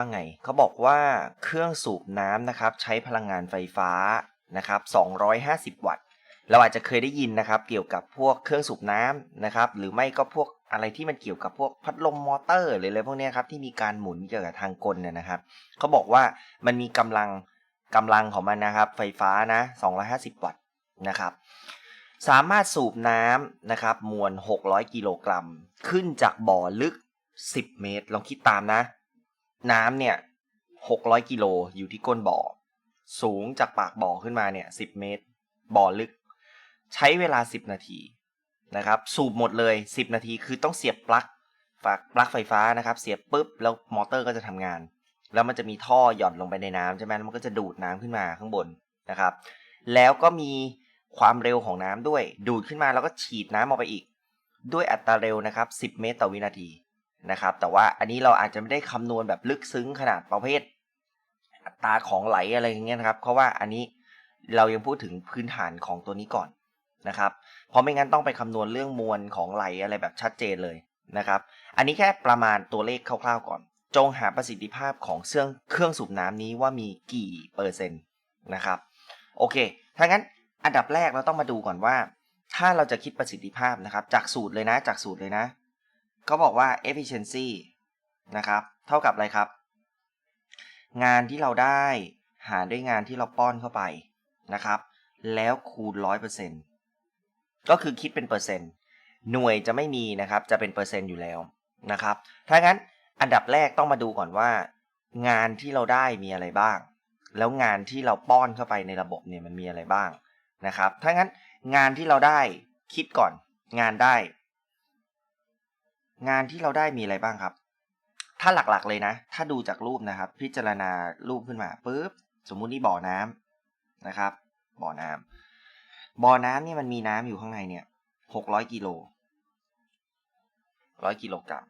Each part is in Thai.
ว่าไงเขาบอกว่าเครื่องสูบน้ำนะครับใช้พลังงานไฟฟ้านะครับ 250 วัตต์ เราอาจจะเคยได้ยินนะครับเกี่ยวกับพวกเครื่องสูบน้ำนะครับหรือไม่ก็พวกอะไรที่มันเกี่ยวกับพวกพัดลมมอเตอร์หรืออะไรพวกนี้ครับที่มีการหมุนเกี่ยวกับทางกลเนี่ยนะครับเขาบอกว่ามันมีกำลังกำลังของมันนะครับ ไฟฟ้านะ250 วัตต์นะครับสามารถสูบน้ำนะครับมวล 600 กิโลกรัม ขึ้นจากบ่อลึก 10 เมตร ลองคิดตามนะ น้ำเนี่ย600กิโลอยู่ที่ก้นบ่อ สูงจากปากบ่อขึ้นมาเนี่ย10เมตร บ่อลึก ใช้เวลา10นาทีนะครับ สูบหมดเลย10นาทีคือต้องเสียบปลั๊กฝากปลั๊กไฟฟ้านะครับ เสียบปุ๊บแล้วมอเตอร์ก็จะทำงาน แล้วมันจะมีท่อหย่อนลงไปในน้ำใช่ไหมแล้วมันก็จะดูดน้ำขึ้นมาข้างบนนะครับ แล้วก็มีความเร็วของน้ำด้วย ดูดขึ้นมาแล้วก็ฉีดน้ำออกไปอีก ด้วยอัตราเร็วนะครับ 10 เมตรต่อวินาที นะครับ แต่ว่าอันนี้เราอาจจะไม่ได้คำนวณแบบลึกซึ้งขนาดประเภท อัตราของไหลอะไรอย่างเงี้ยนะครับ เพราะว่าอันนี้เรายังพูดถึงพื้นฐานของตัวนี้ก่อนนะครับ เพราะไม่งั้นต้องไปคำนวณเรื่องมวลของไหลอะไรแบบชัดเจนเลยนะครับ อันนี้แค่ประมาณตัวเลขคร่าวๆก่อน จงหาประสิทธิภาพของเครื่องเครื่องสูบน้ำนี้ว่ามีกี่เปอร์เซ็นต์นะครับ โอเค ถ้างั้นอันดับแรกเราต้องมาดูก่อนว่า ถ้าเราจะคิดประสิทธิภาพนะครับ จากสูตรเลยนะ จากสูตรเลยนะ ก็บอกว่า efficiency นะครับ เท่ากับอะไรครับ งานที่เราได้หารด้วยงานที่เราป้อนเข้าไปนะครับ แล้วคูณ 100%ก็คือคิดเป็นเปอร์เซ็นต์ หน่วยจะไม่มีนะครับ จะเป็นเปอร์เซ็นต์อยู่แล้วนะครับ ถ้างั้นอันดับแรกต้องมาดูก่อนว่า งานที่เราได้มีอะไรบ้าง แล้วงานที่เราป้อนเข้าไปในระบบเนี่ยมันมีอะไรบ้างนะครับ ถ้างั้นงานที่เราได้คิดก่อน งานได้ งานที่เราได้มีอะไรบ้างครับ ถ้าหลักๆเลยนะ ถ้าดูจากรูปนะครับ พิจารณารูปขึ้นมาปุ๊บสมมุตินี่บ่อน้ำนะครับ บ่อน้ำบ่อน้ำนี่มันมีน้ำอยู่ข้างในเนี่ยหกร้อยกิโลร้อยกิโลกรัม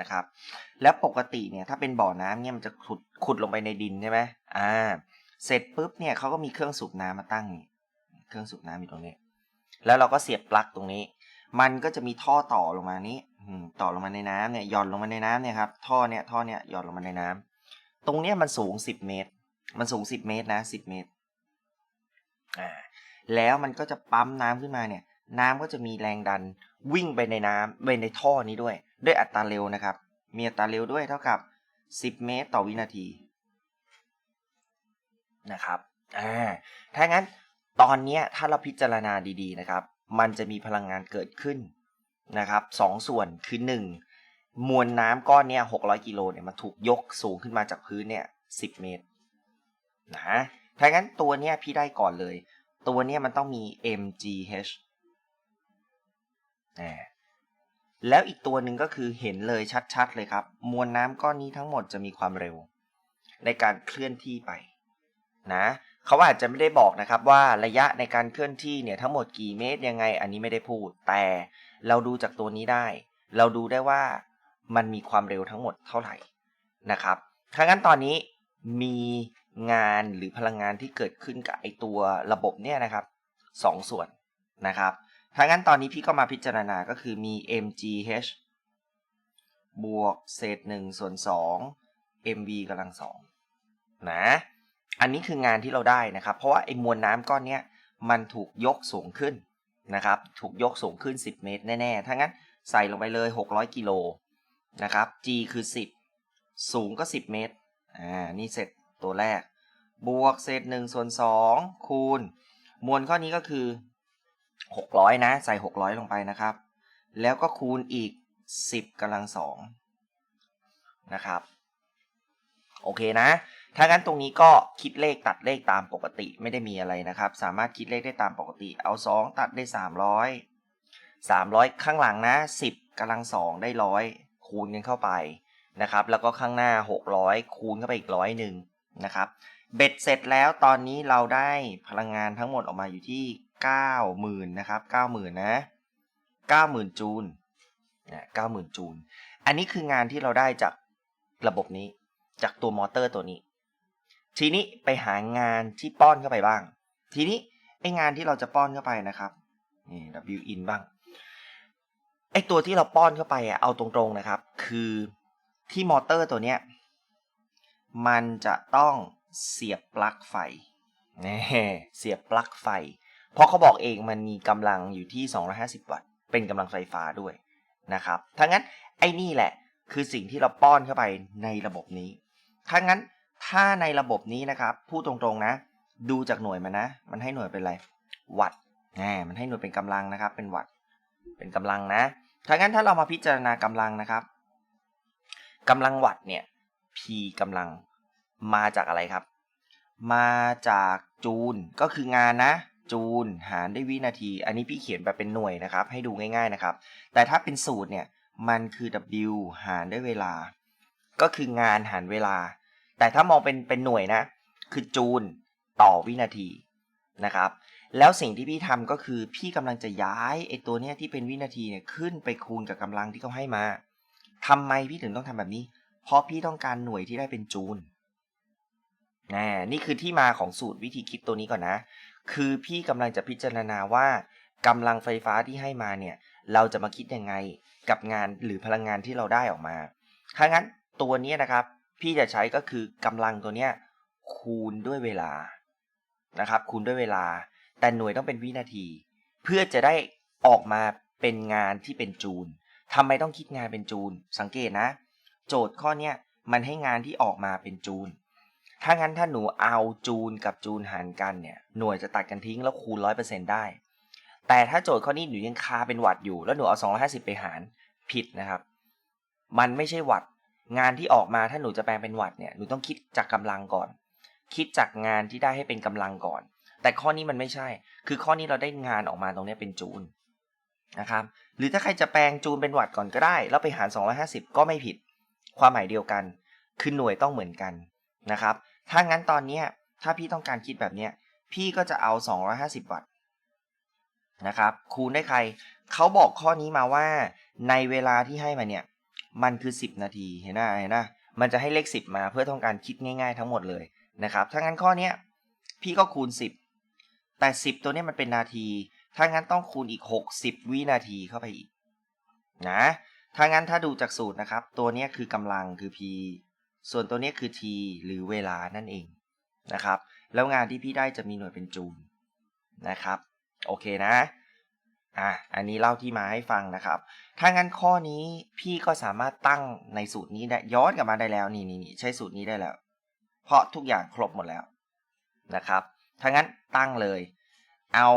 นะครับ แล้วปกติเนี่ยถ้าเป็นบ่อน้ำเนี่ยมันจะขุดขุดลงไปในดินใช่ไหมอ่า เสร็จปุ๊บเนี่ยเขาก็มีเครื่องสูบน้ำมาตั้ง เครื่องสูบน้ำอยู่ตรงนี้ แล้วเราก็เสียบปลั๊กตรงนี้ มันก็จะมีท่อต่อลงมานี้ต่อลงมาในน้ำเนี่ยหย่อนลงมาในน้ำเนี่ยครับท่อเนี่ยท่อเนี่ยหย่อนลงมาในน้ำตรงเนี้ยมันสูงสิบเมตร มันสูงสิบเมตรนะสิบเมตรอ่าแล้วมันก็จะปั๊มน้ำขึ้นมาเนี่ย น้ำก็จะมีแรงดันวิ่งไปในน้ำไปในท่อนี้ด้วย ด้วยอัตราเร็วนะครับ มีอัตราเร็วด้วยเท่ากับ 10 เมตรต่อวินาทีนะครับอ่าถ้างั้นตอนนี้ถ้าเราพิจารณาดีๆนะครับ มันจะมีพลังงานเกิดขึ้นนะครับสองส่วนคือหนึ่งมวลน้ำก้อนเนี้ย600กิโลเนี่ยมันถูกยกสูงขึ้นมาจากพื้นเนี่ย10เมตรนะถ้างั้นตัวเนี้ยพี่ได้ก่อนเลย ตัวเนี้ยมันต้องมี mgh แล้วอีกตัวหนึ่งก็คือเห็นเลยชัดๆเลยครับ มวลน้ำก้อนนี้ทั้งหมดจะมีความเร็ว ในการเคลื่อนที่ไปนะ เขาอาจจะไม่ได้บอกนะครับว่าระยะในการเคลื่อนที่เนี่ยทั้งหมดกี่เมตรยังไง อันนี้ไม่ได้พูด แต่เราดูจากตัวนี้ได้ เราดูได้ว่ามันมีความเร็วทั้งหมดเท่าไหร่นะครับถ้างั้นตอนนี้มีงานหรือพลังงานที่เกิดขึ้นกับไอตัวระบบเนี่ยนะครับสองส่วนนะครับถ้างั้นตอนนี้พี่ก็มาพิจารณาก็คือมี mgh บวกเศษ1ส่วน2 mv กำลังสองนะ อันนี้คืองานที่เราได้นะครับ เพราะว่าไอ้มวลน้ำก้อนเนี้ยมันถูกยกสูงขึ้นนะครับ ถูกยกสูงขึ้น 10 เมตรแน่ๆถ้างั้นใส่ลงไปเลย 600 กิโลนะครับ g คือ 10 สูงก็ 10 เมตร อ่า นี่เสร็จตัวแรก บวกเศษ1ส่วน2คูณ มวลข้อนี้ก็คือ 600 นะ ใส่ 600 ลงไปนะครับ แล้วก็คูณอีก 10กำลังสองนะครับ โอเคนะ ถ้างั้นตรงนี้ก็คิดเลขตัดเลขตามปกติไม่ได้มีอะไรนะครับ สามารถคิดเลขได้ตามปกติ เอา 2 ตัดได้ 300 300 ข้างหลังนะ 10กำลังสองได้ร้อยคูณกันเข้าไปนะครับ แล้วก็ข้างหน้า 600 คูณเข้าไปอีกร้อยหนึ่งนะครับ เบ็ดเสร็จแล้วตอนนี้เราได้พลังงานทั้งหมดออกมาอยู่ที่ 90,000นะครับ90,000นะ90,000 จูลนะ90,000 จูล อันนี้คืองานที่เราได้จากระบบนี้ จากตัวมอเตอร์ตัวนี้ ทีนี้ไปหางานที่ป้อนเข้าไปบ้าง ทีนี้ไองานที่เราจะป้อนเข้าไปนะครับนี่ W in บ้างไอตัวที่เราป้อนเข้าไปอะเอาตรงๆนะครับ คือที่มอเตอร์ตัวเนี้ยมันจะต้องเสียบปลั๊กไฟแน่เสียบปลั๊กไฟ เพราะเขาบอกเองมันมีกำลังอยู่ที่ 250 วัตต์ เป็นกำลังไฟฟ้าด้วยนะครับถ้างั้นไอ้นี่แหละคือสิ่งที่เราป้อนเข้าไปในระบบนี้ ถ้างั้นถ้าในระบบนี้นะครับพูดตรงๆนะ ดูจากหน่วยมันนะ มันให้หน่วยเป็นอะไร วัตต์แหมมันให้หน่วยเป็นกำลังนะครับ เป็นวัตต์เป็นกำลังนะถ้างั้นถ้าเรามาพิจารณากำลังนะครับกำลังวัตต์เนี่ย P กำลังมาจากอะไรครับ มาจากจูลก็คืองานนะ จูลหารด้วยวินาที อันนี้พี่เขียนแบบเป็นหน่วยนะครับ ให้ดูง่าย ๆนะครับ แต่ถ้าเป็นสูตรเนี่ยมันคือ W หารด้วยเวลา ก็คืองานหารเวลา แต่ถ้ามองเป็นเป็นหน่วยนะ คือจูลต่อวินาทีนะครับ แล้วสิ่งที่พี่ทำก็คือพี่กำลังจะย้ายไอ้ตัวเนี้ยที่เป็นวินาทีเนี่ยขึ้นไปคูณกับกำลังที่เขาให้มาทำไมพี่ถึงต้องทำแบบนี้ เพราะพี่ต้องการหน่วยที่ได้เป็นจูลน่นี่คือที่มาของสูตรวิธีคิดตัวนี้ก่อนนะ คือพี่กำลังจะพิจารณาว่ากำลังไฟฟ้าที่ให้มาเนี่ย เราจะมาคิดยังไงกับงานหรือพลังงานที่เราได้ออกมา ถ้างั้น ตัวนี้นะครับ พี่จะใช้ก็คือกำลังตัวเนี้ยคูณด้วยเวลานะครับ คูณด้วยเวลา แต่หน่วยต้องเป็นวินาที เพื่อจะได้ออกมาเป็นงานที่เป็นจูลทำไมต้องคิดงานเป็นจูลสังเกตนะ โจทย์ข้อเนี้ยมันให้งานที่ออกมาเป็นจูลถ้างั้นถ้าหนูเอาจูลกับจูลหารกันเนี่ย หน่วยจะตัดกันทิ้งแล้วคูณร้อยเปอร์เซ็นต์ได้ แต่ถ้าโจทย์ข้อนี้หนูยังคาเป็นวัตต์อยู่ แล้วหนูเอา250ไปหารผิดนะครับ มันไม่ใช่วัตต์ งานที่ออกมาถ้าหนูจะแปลงเป็นวัตต์เนี่ยหนูต้องคิดจากกำลังก่อน คิดจากงานที่ได้ให้เป็นกำลังก่อน แต่ข้อนี้มันไม่ใช่ คือข้อนี้เราได้งานออกมาตรงนี้เป็นจูลนะครับหรือถ้าใครจะแปลงจูลเป็นวัตต์ก่อนก็ได้ แล้วไปหาร 250 ก็ไม่ผิด ความหมายเดียวกัน คือหน่วยต้องเหมือนกันนะครับถ้างั้นตอนนี้ถ้าพี่ต้องการคิดแบบนี้พี่ก็จะเอา 250 วัตต์นะครับคูณได้ใครเขาบอกข้อนี้มาว่าในเวลาที่ให้มาเนี่ย มันคือ 10 นาทีเห็นไหมเห็นไหมมันจะให้เลข 10 มาเพื่อต้องการคิดง่ายๆทั้งหมดเลยนะครับถ้างั้นข้อนี้พี่ก็คูณ 10 แต่ 10 ตัวนี้มันเป็นนาทีถ้างั้นต้องคูณอีก 60 วินาทีเข้าไปอีกนะถ้างั้นถ้าดูจากสูตรนะครับ ตัวนี้คือกำลังคือ P ส่วนตัวนี้คือ T หรือเวลานั่นเองนะครับ แล้วงานที่พี่ได้จะมีหน่วยเป็นจูลนะครับ โอเคนะ อะอันนี้เล่าที่มาให้ฟังนะครับ ถ้างั้นข้อนี้พี่ก็สามารถตั้งในสูตรนี้ได้ย้อนกลับมาได้แล้วนี่นี่ใช้สูตรนี้ได้แล้ว เพราะทุกอย่างครบหมดแล้วนะครับ ถ้างั้นตั้งเลย เอา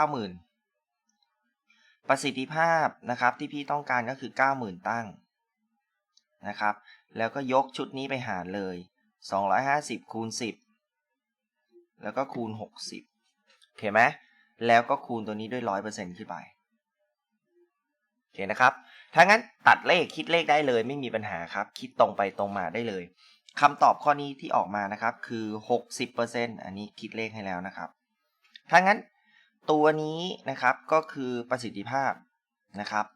90,000 ประสิทธิภาพนะครับที่พี่ต้องการก็คือ 90,000 ตั้งนะครับ แล้วก็ยกชุดนี้ไปหารเลย 250คูณ10 แล้วก็คูณ 60โอเคไหม แล้วก็คูณตัวนี้ด้วย 100%ขึ้นไปโอเคนะครับ ถ้างั้นตัดเลขคิดเลขได้เลยไม่มีปัญหาครับ คิดตรงไปตรงมาได้เลยคำตอบข้อนี้ที่ออกมานะครับคือ 60%อันนี้คิดเลขให้แล้วนะครับ ถ้างั้นตัวนี้นะครับก็คือประสิทธิภาพนะครับ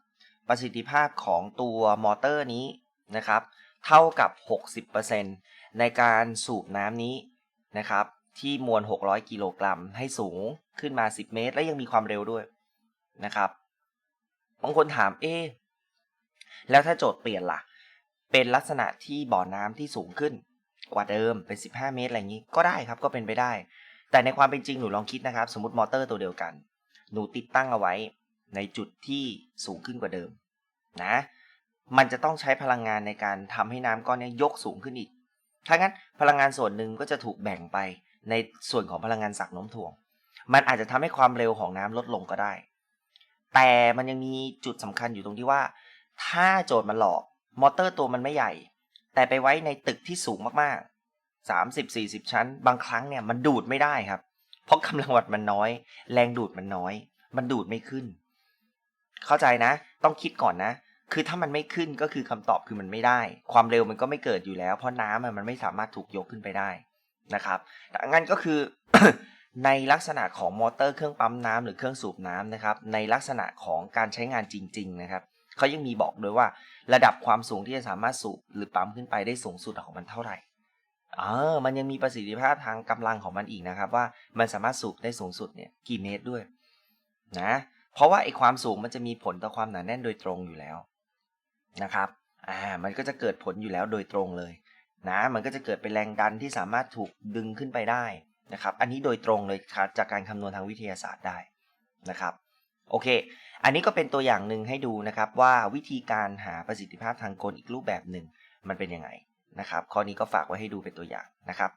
ประสิทธิภาพของตัวมอเตอร์นี้นะครับ เท่ากับ 60%ในการสูบน้ำนี้นะครับ ที่มวล 600 กิโลกรัม ให้สูงขึ้นมา 10 เมตร และยังมีความเร็วด้วยนะครับ บางคนถามเอ๊แล้วถ้าโจทย์เปลี่ยนล่ะ เป็นลักษณะที่บ่อน้ำที่สูงขึ้น กว่าเดิมเป็น 15 เมตรอะไรอย่างนี้ก็ได้ครับก็เป็นไปได้ แต่ในความเป็นจริงหนูลองคิดนะครับ สมมติมอเตอร์ตัวเดียวกัน หนูติดตั้งเอาไว้ในจุดที่สูงขึ้นกว่าเดิมนะ มันจะต้องใช้พลังงานในการทำให้น้ำก้อนนี้ยกสูงขึ้นอีก ถ้างั้นพลังงานส่วนหนึ่งก็จะถูกแบ่งไป ในส่วนของพลังงานสักโน้มถ่วง มันอาจจะทำให้ความเร็วของน้ำลดลงก็ได้ แต่มันยังมีจุดสำคัญอยู่ตรงที่ว่า ถ้าโจทย์มันหลอก มอเตอร์ตัวมันไม่ใหญ่ แต่ไปไว้ในตึกที่สูงมากๆ 30-40 ชั้น บางครั้งเนี่ยมันดูดไม่ได้ครับ เพราะกำลังวัดมันน้อย แรงดูดมันน้อย มันดูดไม่ขึ้น เข้าใจนะ ต้องคิดก่อนนะคือถ้ามันไม่ขึ้นก็คือคำตอบคือมันไม่ได้ ความเร็วมันก็ไม่เกิดอยู่แล้ว เพราะน้ำมันไม่สามารถถูกยกขึ้นไปได้ นะครับงั้นก็คือในลักษณะของมอเตอร์เครื่องปั๊มน้ำหรือเครื่องสูบน้ำนะครับ ในลักษณะของการใช้งานจริง ๆ นะครับเขายังมีบอกด้วยว่า ระดับความสูงที่จะสามารถสูบหรือปั๊มขึ้นไปได้สูงสุดของมันเท่าไหร่เออมันยังมีประสิทธิภาพทางกำลังของมันอีกนะครับ ว่ามันสามารถสูบได้สูงสุดเนี่ยกี่เมตรด้วยนะเพราะว่าไอ้ความสูงมันจะมีผลต่อความหนาแน่นโดยตรงอยู่แล้วนะครับอ่ามันก็จะเกิดผลอยู่แล้วโดยตรงเลย นะมันก็จะเกิดเป็นแรงดันที่สามารถถูกดึงขึ้นไปได้นะครับ อันนี้โดยตรงเลยจากการคำนวณทางวิทยาศาสตร์ได้นะครับโอเค อันนี้ก็เป็นตัวอย่างหนึ่งให้ดูนะครับว่าวิธีการหาประสิทธิภาพทางกลอีกรูปแบบหนึ่งมันเป็นยังไงนะครับข้อนี้ก็ฝากไว้ให้ดูเป็นตัวอย่างนะครับ